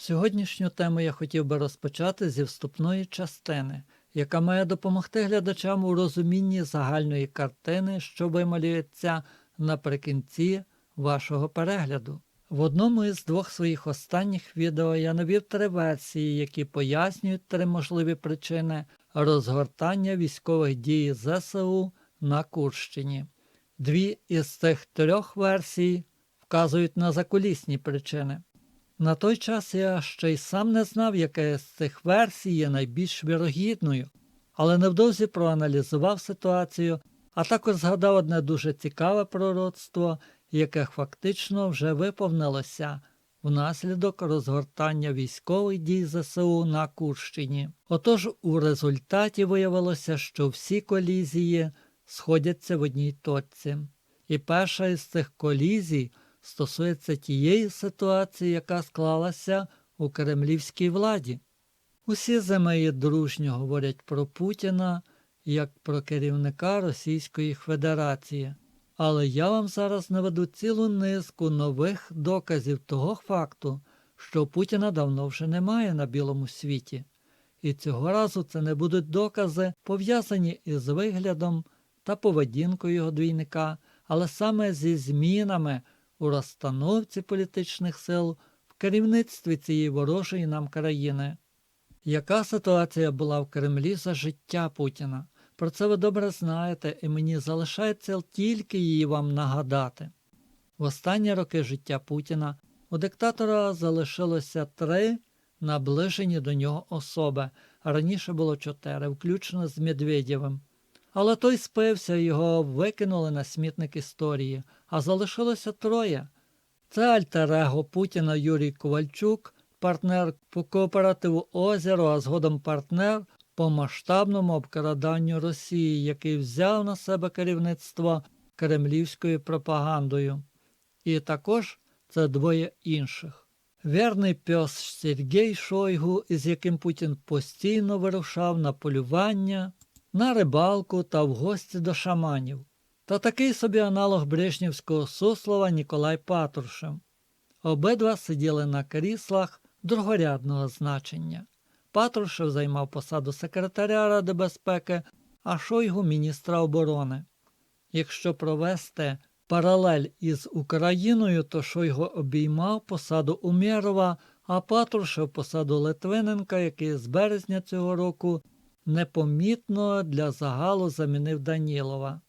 Сьогоднішню тему я хотів би розпочати зі вступної частини, яка має допомогти глядачам у розумінні загальної картини, що вималюється наприкінці вашого перегляду. В одному із двох своїх останніх відео я навів три версії, які пояснюють три можливі причини розгортання військових дій ЗСУ на Курщині. Дві із цих трьох версій вказують на закулісні причини. На той час я ще й сам не знав, яка з цих версій є найбільш вірогідною, але невдовзі проаналізував ситуацію, а також згадав одне дуже цікаве пророцтво, яке фактично вже виповнилося внаслідок розгортання військових дій ЗСУ на Курщині. Отож, у результаті виявилося, що всі колізії сходяться в одній точці. І перша із цих колізій стосується тієї ситуації, яка склалася у кремлівській владі. Усі земеї дружньо говорять про Путіна як про керівника Російської Федерації, але я вам зараз наведу цілу низку нових доказів того факту, що Путіна давно вже немає на білому світі. І цього разу це не будуть докази, пов'язані із виглядом та поведінкою його двійника, але саме зі змінами у розстановці політичних сил в керівництві цієї ворожої нам країни. Яка ситуація була в Кремлі за життя Путіна? Про це ви добре знаєте, і мені залишається тільки її вам нагадати. В останні роки життя Путіна у диктатора залишилося три наближені до нього особи, а раніше було чотири, включно з Медведєвим. Але той спився, його викинули на смітник історії, а залишилося троє. Це альтер-его Путіна Юрій Ковальчук, партнер по кооперативу Озеро, а згодом партнер по масштабному обкраданню Росії, який взяв на себе керівництво кремлівською пропагандою. І також це двоє інших. Вірний пес Сергій Шойгу, із яким Путін постійно вирушав на полювання, на рибалку та в гості до шаманів, та такий собі аналог Брежнівського суслова Ніколай Патрушев. Обидва сиділи на кріслах другорядного значення. Патрушев займав посаду секретаря Ради безпеки, а Шойгу міністра оборони. Якщо провести паралель із Україною, то Шойгу обіймав посаду Умєрова, а Патрушев посаду Литвиненка, який з березня цього року непомітно для загалу замінив Данілова.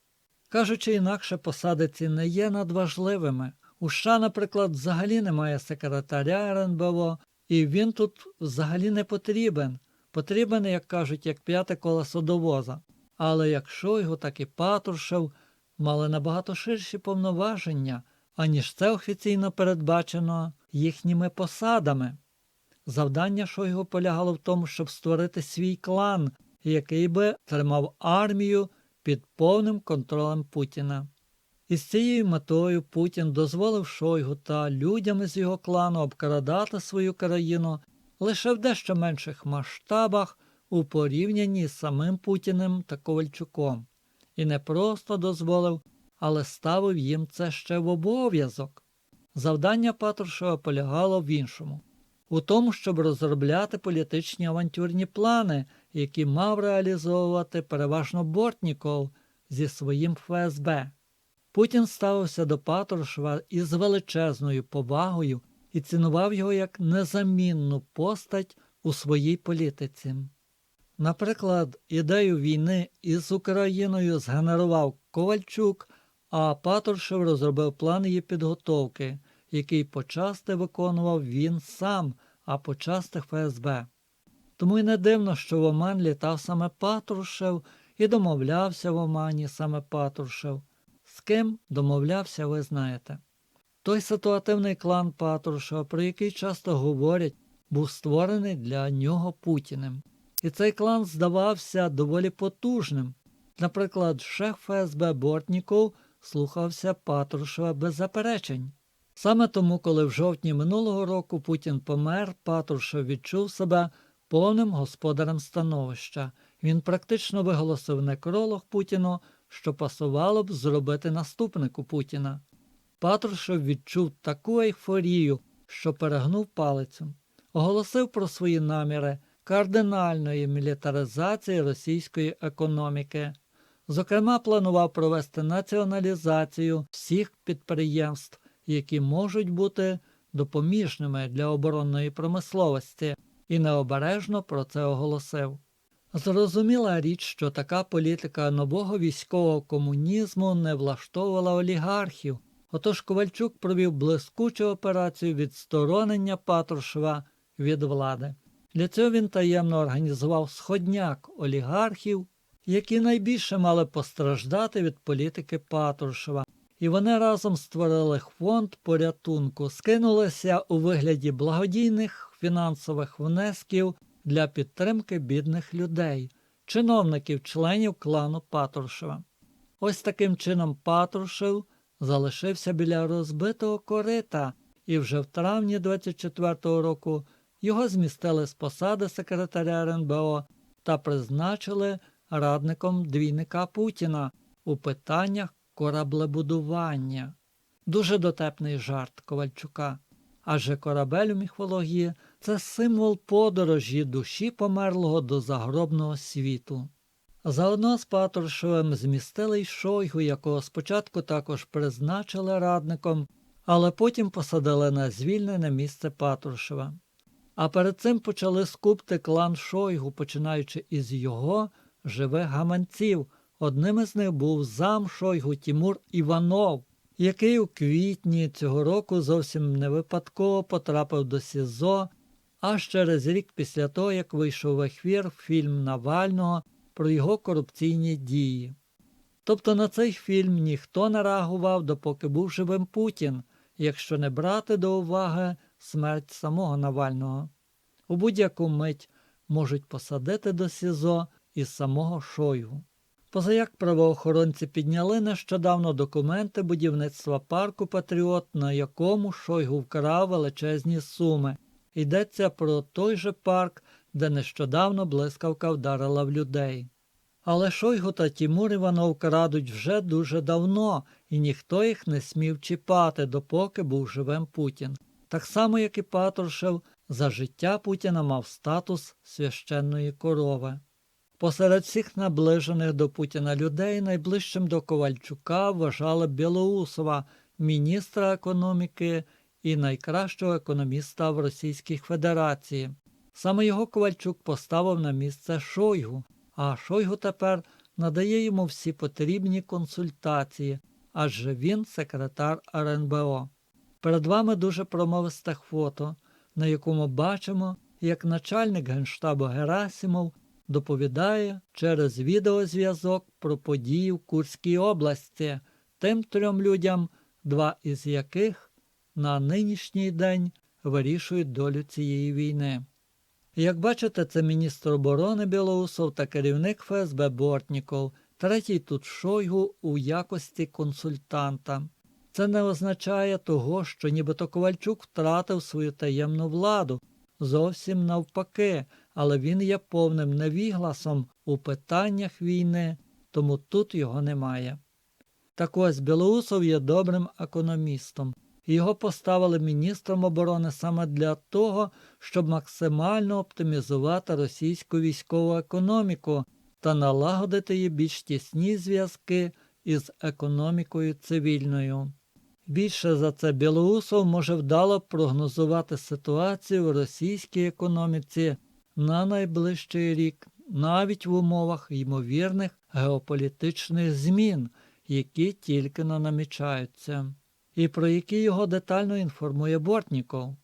Кажучи інакше, посади ці не є надважливими. У США, наприклад, взагалі немає секретаря РНБО, і він тут взагалі не потрібен. Потрібен, як кажуть, як п'яте колесо до воза. Але якщо його так і Патрушев мали набагато ширші повноваження, аніж це офіційно передбачено їхніми посадами. Завдання Шойгу полягало в тому, щоб створити свій клан, який би тримав армію під повним контролем Путіна. І з цією метою Путін дозволив Шойгу та людям із його клану обкрадати свою країну лише в дещо менших масштабах у порівнянні з самим Путіним та Ковальчуком. І не просто дозволив, але ставив їм це ще в обов'язок. Завдання Патрушева полягало в іншому у тому, щоб розробляти політичні авантюрні плани, які мав реалізовувати переважно Бортніков зі своїм ФСБ. Путін ставився до Патрушева із величезною повагою і цінував його як незамінну постать у своїй політиці. Наприклад, ідею війни із Україною згенерував Ковальчук, а Патрушев розробив план її підготовки, який почасти виконував він сам, а почасти ФСБ. Тому й не дивно, що в Оман літав саме Патрушев і домовлявся в Омані саме Патрушев. З ким домовлявся, ви знаєте. Той ситуативний клан Патрушева, про який часто говорять, був створений для нього Путіним. І цей клан здавався доволі потужним. Наприклад, шеф ФСБ Бортніков слухався Патрушева без заперечень. Саме тому, коли в жовтні минулого року Путін помер, Патрушев відчув себе повним господарем становища. Він практично виголосив некролог Путіну, що пасувало б зробити наступнику Путіна. Патрушев відчув таку ейфорію, що перегнув палицю. оголосив про свої наміри кардинальної мілітаризації російської економіки. Зокрема, планував провести націоналізацію всіх підприємств, які можуть бути допоміжними для оборонної промисловості, і необережно про це оголосив. Зрозуміла річ, що така політика нового військового комунізму не влаштовувала олігархів, отож Ковальчук провів блискучу операцію відсторонення Патрушева від влади. Для цього він таємно організував сходняк олігархів, які найбільше мали постраждати від політики Патрушева. І вони разом створили фонд порятунку, скинулися у вигляді благодійних фінансових внесків для підтримки бідних людей, чиновників, членів клану Патрушева. Ось таким чином Патрушев залишився біля розбитого корита, і вже в травні 24-го року його змістили з посади секретаря РНБО та призначили радником двійника Путіна у питаннях кораблебудування. Дуже дотепний жарт Ковальчука. Адже корабель у міфології це символ подорожі душі померлого до загробного світу. Заодно з Патрушевим змістили й Шойгу, якого спочатку також призначили радником, але потім посадили на звільнене місце Патрушева. А перед цим почали скупти клан Шойгу, починаючи із його живих гаманців. Одним із них був зам Шойгу Тімур Іванов, який у квітні цього року зовсім не випадково потрапив до СІЗО аж через рік після того, як вийшов в ефір фільм Навального про його корупційні дії. Тобто на цей фільм ніхто не реагував, допоки був живим Путін, якщо не брати до уваги смерть самого Навального. У будь-яку мить можуть посадити до СІЗО і самого Шойгу. Позаяк правоохоронці підняли нещодавно документи будівництва парку Патріот, на якому Шойгу вкрав величезні суми. Йдеться про той же парк, де нещодавно блискавка вдарила в людей. Але Шойгу та Тімур Іванов крадуть вже дуже давно, і ніхто їх не смів чіпати, допоки був живим Путін. Так само, як і Патрушев, за життя Путіна мав статус священної корови. Посеред всіх наближених до Путіна людей найближчим до Ковальчука вважали Білоусова, міністра економіки і найкращого економіста в Російській Федерації. Саме його Ковальчук поставив на місце Шойгу, а Шойгу тепер надає йому всі потрібні консультації, адже він секретар РНБО. Перед вами дуже промовисте фото, на якому бачимо, як начальник генштабу Герасимов доповідає через відеозв'язок про події в Курській області тим трьом людям, два із яких на нинішній день вирішують долю цієї війни. Як бачите, це міністр оборони Білоусов та керівник ФСБ Бортніков, третій тут Шойгу у якості консультанта. Це не означає того, що нібито Ковальчук втратив свою таємну владу. Зовсім навпаки, але він є повним невігласом у питаннях війни, тому тут його немає. Так ось Білоусов є добрим економістом. Його поставили міністром оборони саме для того, щоб максимально оптимізувати російську військову економіку та налагодити її більш тісні зв'язки із економікою цивільною. Більше за це Білоусов може вдало прогнозувати ситуацію в російській економіці на найближчий рік, навіть в умовах ймовірних геополітичних змін, які тільки не намічаються, і про які його детально інформує Бортніков.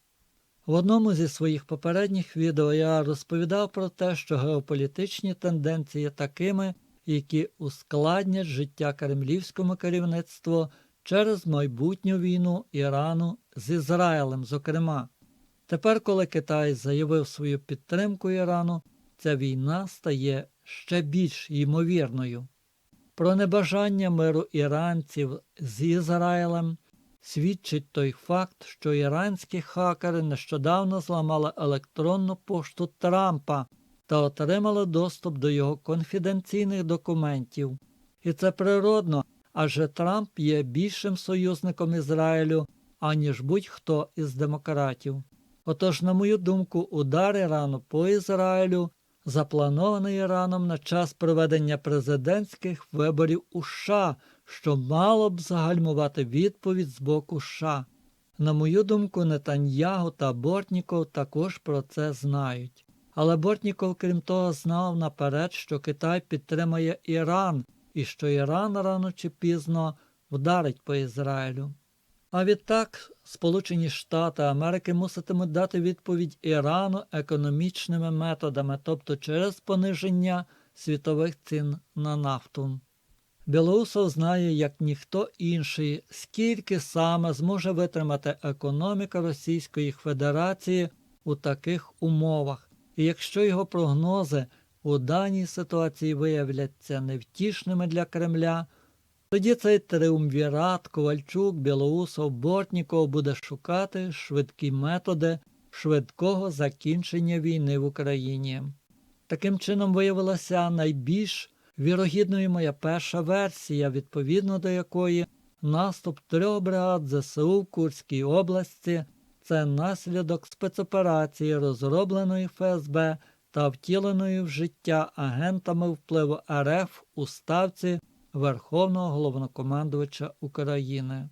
В одному зі своїх попередніх відео я розповідав про те, що геополітичні тенденції є такими, які ускладнять життя кремлівському керівництву через майбутню війну Ірану з Ізраїлем, зокрема. Тепер, коли Китай заявив свою підтримку Ірану, ця війна стає ще більш ймовірною. Про небажання миру іранців з Ізраїлем свідчить той факт, що іранські хакери нещодавно зламали електронну пошту Трампа та отримали доступ до його конфіденційних документів. І це природно, адже Трамп є більшим союзником Ізраїлю, аніж будь-хто із демократів. Отож, на мою думку, удар Ірану по Ізраїлю запланований Іраном на час проведення президентських виборів у США, що мало б загальмувати відповідь з боку США. На мою думку, Нетаньягу та Бортніков також про це знають. Але Бортніков, крім того, знав наперед, що Китай підтримає Іран і що Іран рано чи пізно вдарить по Ізраїлю. А відтак Сполучені Штати Америки муситимуть дати відповідь Ірану економічними методами, тобто через пониження світових цін на нафту. Білоусов знає, як ніхто інший, скільки саме зможе витримати економіка Російської Федерації у таких умовах, і якщо його прогнози у даній ситуації виявляться невтішними для Кремля, тоді цей триумвірат Ковальчук, Білоусов, Бортніков буде шукати швидкі методи швидкого закінчення війни в Україні. Таким чином виявилася найбільш вірогідною моя перша версія, відповідно до якої наступ трьох бригад ЗСУ в Курській області це наслідок спецоперації, розробленої ФСБ та втіленої в життя агентами впливу РФ у ставці Верховного головнокомандувача України.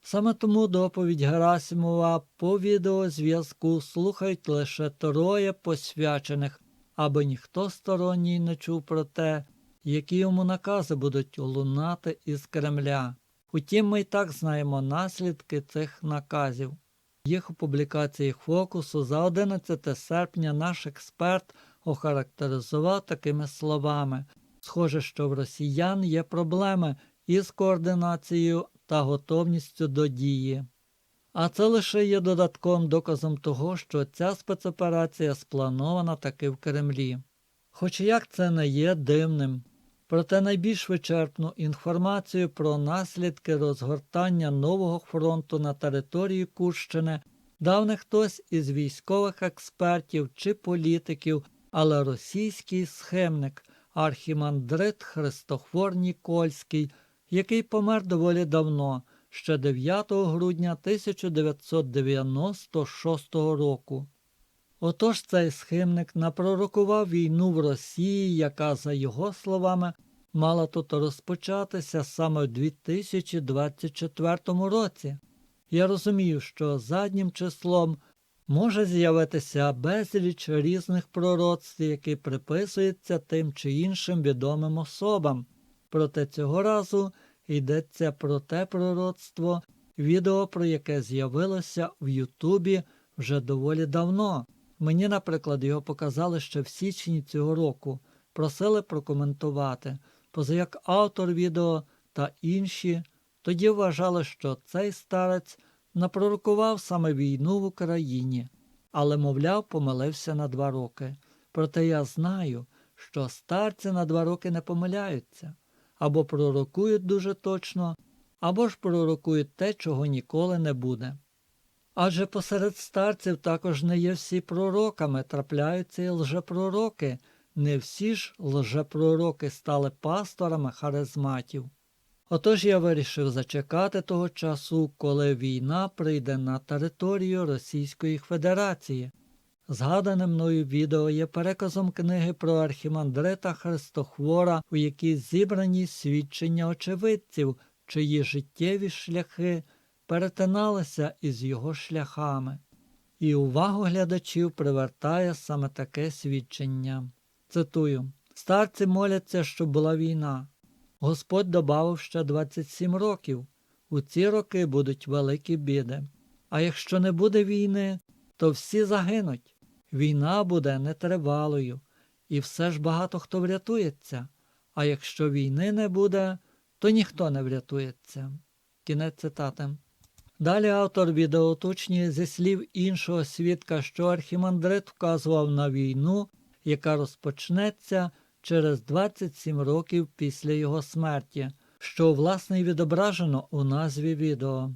Саме тому доповідь Герасимова по відеозв'язку слухають лише троє посвячених, аби ніхто сторонній не чув про те, які йому накази будуть лунати із Кремля. Утім, ми й так знаємо наслідки цих наказів. Їх у публікації Фокусу за 11 серпня наш експерт охарактеризував такими словами. Схоже, що в росіян є проблеми із координацією та готовністю до дії. А це лише є додатковим доказом того, що ця спецоперація спланована таки в Кремлі. Хоч як це не є дивним. Проте найбільш вичерпну інформацію про наслідки розгортання нового фронту на території Курщини дав не хтось із військових експертів чи політиків, але російський схемник архімандрит Христофор Нікольський, який помер доволі давно, ще 9 грудня 1996 року. Отож цей схимник напророкував війну в Росії, яка, за його словами, мала тут розпочатися саме в 2024 році. Я розумію, що заднім числом може з'явитися безліч різних пророцтв, які приписуються тим чи іншим відомим особам. Проте цього разу йдеться про те пророцтво, відео про яке з'явилося в Ютубі вже доволі давно. Мені, наприклад, його показали ще в січні цього року, просили прокоментувати, позаяк автор відео та інші тоді вважали, що цей старець напророкував саме війну в Україні, але, мовляв, помилився на два роки. Проте я знаю, що старці на два роки не помиляються, або пророкують дуже точно, або ж пророкують те, чого ніколи не буде. Адже посеред старців також не є всі пророками, трапляються і лжепророки. Не всі ж лжепророки стали пасторами харизматів. Отож я вирішив зачекати того часу, коли війна прийде на територію Російської Федерації. Згадане мною відео є переказом книги про архімандрита Христохвора, у якій зібрані свідчення очевидців, чиї життєві шляхи перетиналися із його шляхами. І увагу глядачів привертає саме таке свідчення. Цитую: старці моляться, щоб була війна. Господь добавив ще 27 років. У ці роки будуть великі біди. А якщо не буде війни, то всі загинуть. Війна буде нетривалою, і все ж багато хто врятується. А якщо війни не буде, то ніхто не врятується. Кінець цитати. Далі автор відео зі слів іншого свідка, що архімандрит вказував на війну, яка розпочнеться через 27 років після його смерті, що власне й відображено у назві відео.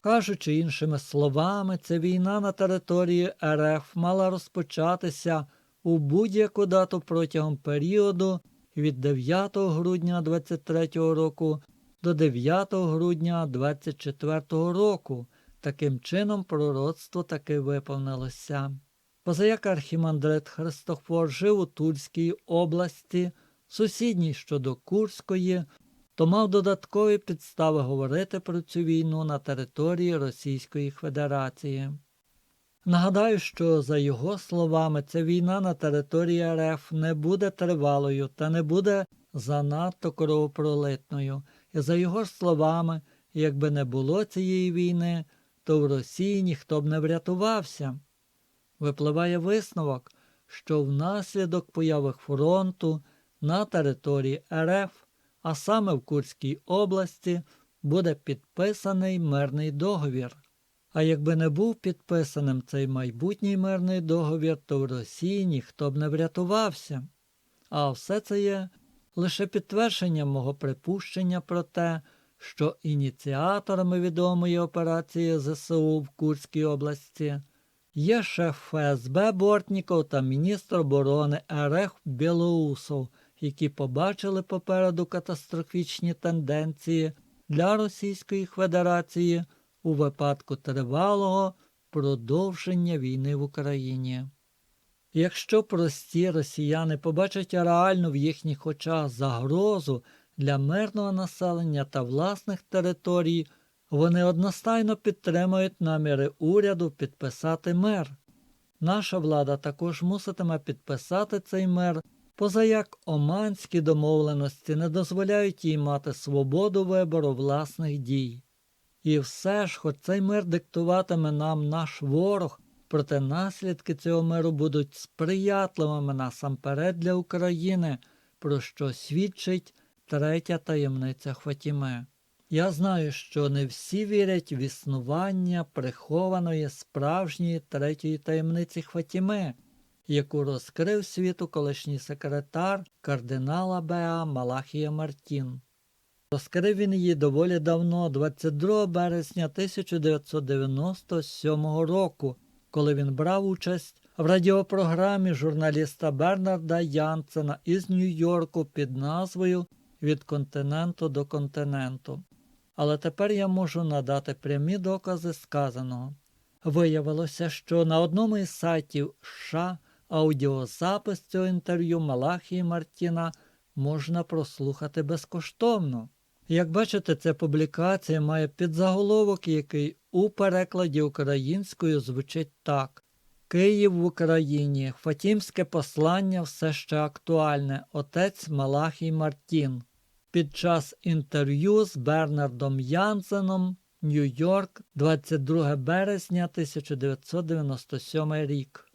Кажучи іншими словами, ця війна на території РФ мала розпочатися у будь-яку дату протягом періоду від 9 грудня 23 року до 9 грудня 24 року, Таким чином, пророцтво таки виповнилося. Позаяк архімандрит Христофор жив у Тульській області, сусідній щодо Курської, то мав додаткові підстави говорити про цю війну на території Російської Федерації. Нагадаю, що за його словами, ця війна на території РФ не буде тривалою та не буде занадто кровопролитною. І за його словами, якби не було цієї війни, то в Росії ніхто б не врятувався. Випливає висновок, що внаслідок появи фронту на території РФ, а саме в Курській області, буде підписаний мирний договір. А якби не був підписаним цей майбутній мирний договір, то в Росії ніхто б не врятувався. А все це є лише підтвердженням мого припущення про те, що ініціаторами відомої операції ЗСУ в Курській області є шеф ФСБ Бортніков та міністр оборони РФ Білоусов, які побачили попереду катастрофічні тенденції для Російської Федерації у випадку тривалого продовження війни в Україні. Якщо прості росіяни побачать реальну в їхніх очах загрозу для мирного населення та власних територій, вони одностайно підтримують наміри уряду підписати мир. Наша влада також муситиме підписати цей мир, позаяк оманські домовленості не дозволяють їй мати свободу вибору власних дій. І все ж, хоч цей мир диктуватиме нам наш ворог, проте наслідки цього миру будуть сприятливими насамперед для України, про що свідчить третя таємниця Хватіме. Я знаю, що не всі вірять в існування прихованої справжньої третьої таємниці Хватіме, яку розкрив світу колишній секретар кардинала Беа Малахія Мартін. Розкрив він її доволі давно, 22 березня 1997 року, коли він брав участь в радіопрограмі журналіста Бернарда Янсена із Нью-Йорку під назвою Від континенту до континенту. Але тепер я можу надати прямі докази сказаного. Виявилося, що на одному із сайтів США аудіозапис цього інтерв'ю Малахії Мартіна можна прослухати безкоштовно. Як бачите, ця публікація має підзаголовок, який у перекладі українською звучить так: Київ в Україні. Фатімське послання все ще актуальне. Отець Малахій Мартін. Під час інтерв'ю з Бернардом Янсеном Нью-Йорк, 22 березня 1997 рік.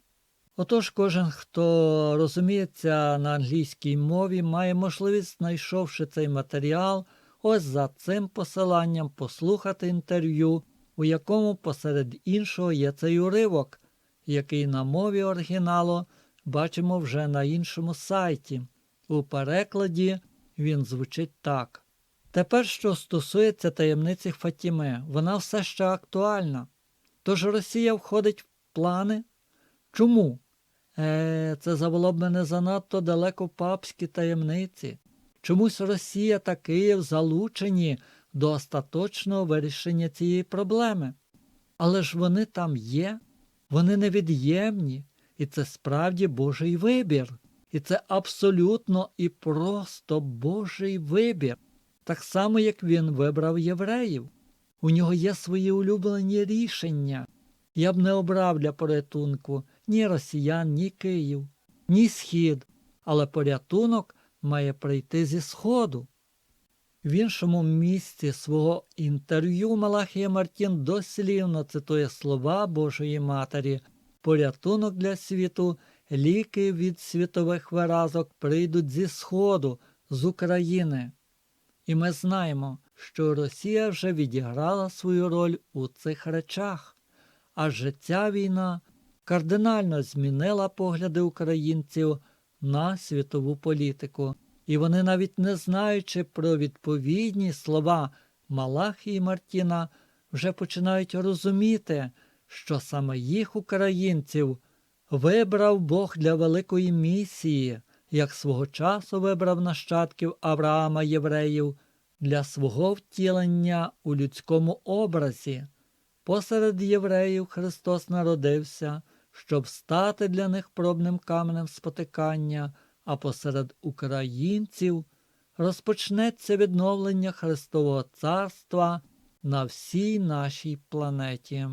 Отож, кожен, хто розуміється на англійській мові, має можливість, знайшовши цей матеріал, ось за цим посиланням послухати інтерв'ю, у якому посеред іншого є цей уривок, який на мові оригіналу бачимо вже на іншому сайті. У перекладі він звучить так. Тепер, що стосується таємниці Фатіме, вона все ще актуальна. Тож Росія входить в плани? Чому? Е, це завело б мене занадто далеко папські таємниці. Чомусь Росія та Київ залучені до остаточного вирішення цієї проблеми. Але ж вони там є, вони невід'ємні, і це справді Божий вибір. І це абсолютно і просто Божий вибір, так само, як він вибрав євреїв. У нього є свої улюблені рішення. Я б не обрав для порятунку ні росіян, ні Київ, ні Схід, але порятунок має прийти зі Сходу. В іншому місці свого інтерв'ю Малахія Мартін дослівно цитує слова Божої Матері порятунок для світу, ліки від світових виразок прийдуть зі Сходу, з України. І ми знаємо, що Росія вже відіграла свою роль у цих речах, адже ця війна кардинально змінила погляди українців на світову політику, і вони, навіть не знаючи про відповідні слова Малахії Мартіна, вже починають розуміти, що саме їх, українців, вибрав Бог для великої місії, як свого часу вибрав нащадків Авраама євреїв для свого втілення у людському образі. Посеред євреїв Христос народився, щоб стати для них пробним каменем спотикання, а посеред українців розпочнеться відновлення Христового Царства на всій нашій планеті.